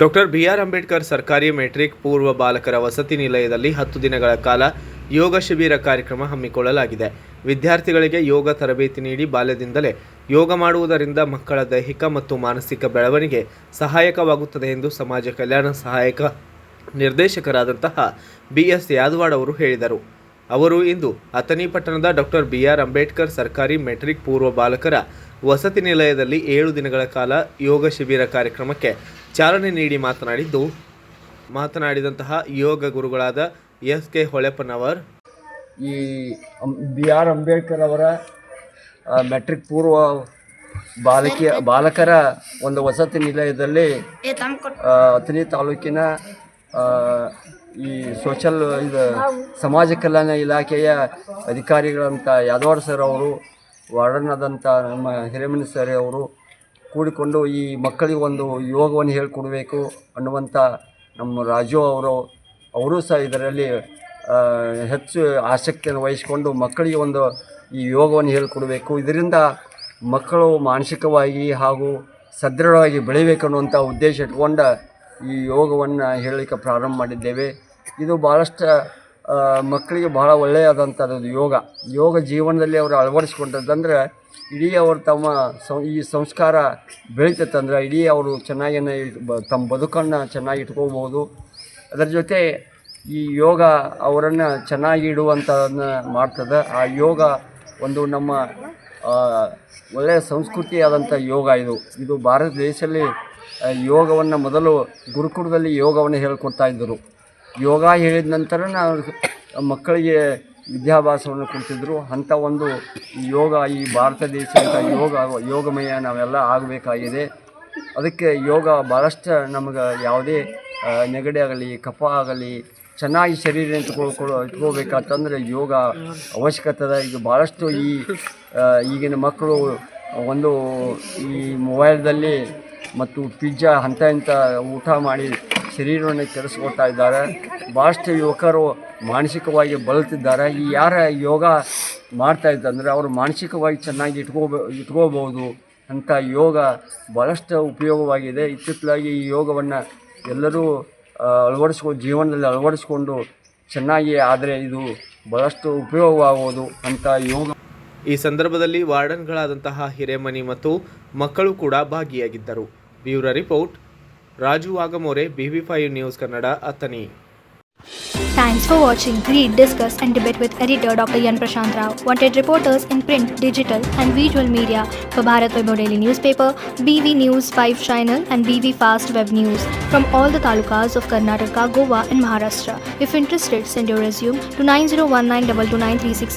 Doctor B R Ambedkar ಸರ್ಕಾರಿ metric ಪೂರ್ವ ಬಾಲಕರ ವಸತಿ ನಿಲಯದಲ್ಲಿ ಹತ್ತು ದಿನಗಳ ಕಾಲ ಯೋಗ ಶಿಬಿರ ಕಾರ್ಯಕ್ರಮ ಹಮ್ಮಿಕೊಳ್ಳಲಾಗಿದೆ. ವಿದ್ಯಾರ್ಥಿಗಳಿಗೆ ಯೋಗ ತರಬೇತಿ ನೀಡಿ ಬಾಲ್ಯದಿಂದಲೇ ಯೋಗ ಮಾಡುವುದರಿಂದ ಮಕ್ಕಳ ದೈಹಿಕ ಮತ್ತು ಮಾನಸಿಕ ಬೆಳವಣಿಗೆ ಸಹಾಯಕವಾಗುತ್ತದೆ ಎಂದು ಸಮಾಜ ಕಲ್ಯಾಣ ಸಹಾಯಕ ನಿರ್ದೇಶಕರಾದಂತಹ ಬಿ ಎಸ್ ಯಾದವಾಡ್ ಅವರು ಹೇಳಿದರು. ಅವರು ಇಂದು ಅಥಣಿ ಪಟ್ಟಣದ ಡಾಕ್ಟರ್ ಬಿಆರ್ ಅಂಬೇಡ್ಕರ್ ಸರ್ಕಾರಿ ಮೆಟ್ರಿಕ್ ಪೂರ್ವ ಬಾಲಕರ ವಸತಿ ನಿಲಯದಲ್ಲಿ ಏಳು ದಿನಗಳ ಕಾಲ ಯೋಗ ಶಿಬಿರ ಕಾರ್ಯಕ್ರಮಕ್ಕೆ ಚಾಲನೆ ನೀಡಿ ಮಾತನಾಡಿದ್ದು ಮಾತನಾಡಿದಂತಹ ಯೋಗ ಗುರುಗಳಾದ ಎಸ್ ಕೆ ಹೊಳೆಪ್ಪನವರ್. ಈ ಬಿ ಆರ್ ಅಂಬೇಡ್ಕರ್ ಅವರ ಮೆಟ್ರಿಕ್ ಪೂರ್ವ ಬಾಲಕಿಯ ಬಾಲಕರ ಒಂದು ವಸತಿ ನಿಲಯದಲ್ಲಿ ಅಥಣಿ ತಾಲೂಕಿನ ಈ ಸೋಷಲ್ ಇದು ಸಮಾಜ ಕಲ್ಯಾಣ ಇಲಾಖೆಯ ಅಧಿಕಾರಿಗಳಂತ ಯಾದವಾಡ ಸರ್ ಅವರು ವಾರ್ಡನ್ ಆದಂಥ ನಮ್ಮ ಹಿರೇಮಣಿ ಸರ್ ಅವರು ಕೂಡಿಕೊಂಡು ಈ ಮಕ್ಕಳಿಗೆ ಒಂದು ಯೋಗವನ್ನು ಹೇಳಿಕೊಡಬೇಕು ಅನ್ನುವಂಥ ನಮ್ಮ ರಾಜು ಅವರು ಅವರು ಸಹ ಇದರಲ್ಲಿ ಹೆಚ್ಚು ಆಸಕ್ತಿಯನ್ನು ವಹಿಸಿಕೊಂಡು ಮಕ್ಕಳಿಗೆ ಒಂದು ಈ ಯೋಗವನ್ನು ಹೇಳಿಕೊಡಬೇಕು. ಇದರಿಂದ ಮಕ್ಕಳು ಮಾನಸಿಕವಾಗಿ ಹಾಗೂ ಸದೃಢವಾಗಿ ಬೆಳಿಬೇಕು ಅನ್ನುವಂಥ ಉದ್ದೇಶ ಇಟ್ಕೊಂಡು ಈ ಯೋಗವನ್ನು ಹೇಳಲಿಕ್ಕೆ ಪ್ರಾರಂಭ ಮಾಡಿದ್ದೇವೆ. ಇದು ಭಾಳಷ್ಟು ಮಕ್ಕಳಿಗೆ ಬಹಳ ಒಳ್ಳೆಯದಂಥದ್ದು ಯೋಗ. ಯೋಗ ಜೀವನದಲ್ಲಿ ಅವರು ಅಳವಡಿಸ್ಕೊಂಡದಂದ್ರೆ ಇಡೀ ಅವರು ತಮ್ಮ ಈ ಸಂಸ್ಕಾರ ಬೆಳೀತೈತಂದ್ರೆ ಇಡೀ ಅವರು ಚೆನ್ನಾಗಿ ತಮ್ಮ ಬದುಕನ್ನು ಚೆನ್ನಾಗಿ ಇಟ್ಕೋಬೋದು. ಅದರ ಜೊತೆ ಈ ಯೋಗ ಅವರನ್ನು ಚೆನ್ನಾಗಿ ಇಡುವಂಥದನ್ನ ಮಾಡ್ತದೆ. ಆ ಯೋಗ ಒಂದು ನಮ್ಮ ಒಳ್ಳೆಯ ಸಂಸ್ಕೃತಿಯಾದಂಥ ಯೋಗ ಇದು. ಇದು ಭಾರತ ದೇಶದಲ್ಲಿ ಯೋಗವನ್ನು ಮೊದಲು ಗುರುಕುಲದಲ್ಲಿ ಯೋಗವನ್ನು ಹೇಳ್ಕೊಡ್ತಾ ಇದ್ದರು. ಯೋಗ ಹೇಳಿದ ನಂತರ ಮಕ್ಕಳಿಗೆ ವಿದ್ಯಾಭ್ಯಾಸವನ್ನು ಕೊಡ್ತಿದ್ರು. ಅಂಥ ಒಂದು ಯೋಗ, ಈ ಭಾರತ ದೇಶದ ಯೋಗ, ಯೋಗಮಯ ನಾವೆಲ್ಲ ಆಗಬೇಕಾಗಿದೆ. ಅದಕ್ಕೆ ಯೋಗ ಭಾಳಷ್ಟು ನಮಗೆ ಯಾವುದೇ ನೆಗಡಿ ಆಗಲಿ, ಕಫ ಆಗಲಿ, ಚೆನ್ನಾಗಿ ಶರೀರ ಇಟ್ಕೊಳ್ಕೊಳ್ಳೋ ಇಟ್ಕೋಬೇಕಂತಂದರೆ ಯೋಗ ಅವಶ್ಯಕತೆ ಈಗ ಭಾಳಷ್ಟು ಈ ಈಗಿನ ಮಕ್ಕಳು ಒಂದು ಈ ಮೊಬೈಲ್ದಲ್ಲಿ ಮತ್ತು ಪಿಜ್ಜಾ ಅಂಥ ಇಂಥ ಊಟ ಮಾಡಿ ಶರೀರವನ್ನು ಕೆಡಿಸ್ಕೊಳ್ತಾ ಇದ್ದಾರೆ. ಭಾಳಷ್ಟು ಯುವಕರು ಮಾನಸಿಕವಾಗಿ ಬಳಲ್ತಿದ್ದಾರೆ. ಈ ಯಾರ ಯೋಗ ಮಾಡ್ತಾ ಇದ್ದಂದರೆ ಅವರು ಮಾನಸಿಕವಾಗಿ ಚೆನ್ನಾಗಿ ಇಟ್ಕೋಬೋ ಇಟ್ಕೋಬೋದು ಅಂಥ ಯೋಗ ಭಾಳಷ್ಟು ಉಪಯೋಗವಾಗಿದೆ. ಇತ್ತಿತ್ತಲಾಗಿ ಈ ಯೋಗವನ್ನು ಎಲ್ಲರೂ ಅಳವಡಿಸ್ಕೊ, ಜೀವನದಲ್ಲಿ ಅಳವಡಿಸ್ಕೊಂಡು ಚೆನ್ನಾಗಿ ಆದರೆ ಇದು ಭಾಳಷ್ಟು ಉಪಯೋಗವಾಗುವುದು ಅಂಥ ಯೋಗ. ಈ ಸಂದರ್ಭದಲ್ಲಿ ವಾರ್ಡನ್ಗಳಾದಂತಹ ಹಿರೇಮನಿ ಮತ್ತು ಮಕ್ಕಳು ಕೂಡ ಭಾಗಿಯಾಗಿದ್ದರು. Bureau report Raju Wagamore BV five news Kannada Athani Thanks for watching Read, Discuss and Debate with editor Dr. Yan Prashant Rao. Wanted reporters in print, digital and visual media for Bharat Vaibhav Daily Newspaper, BV News 5 Channel and BV Fast Web News from all the talukas of Karnataka, Goa and Maharashtra. If interested, send your resume to 9019229369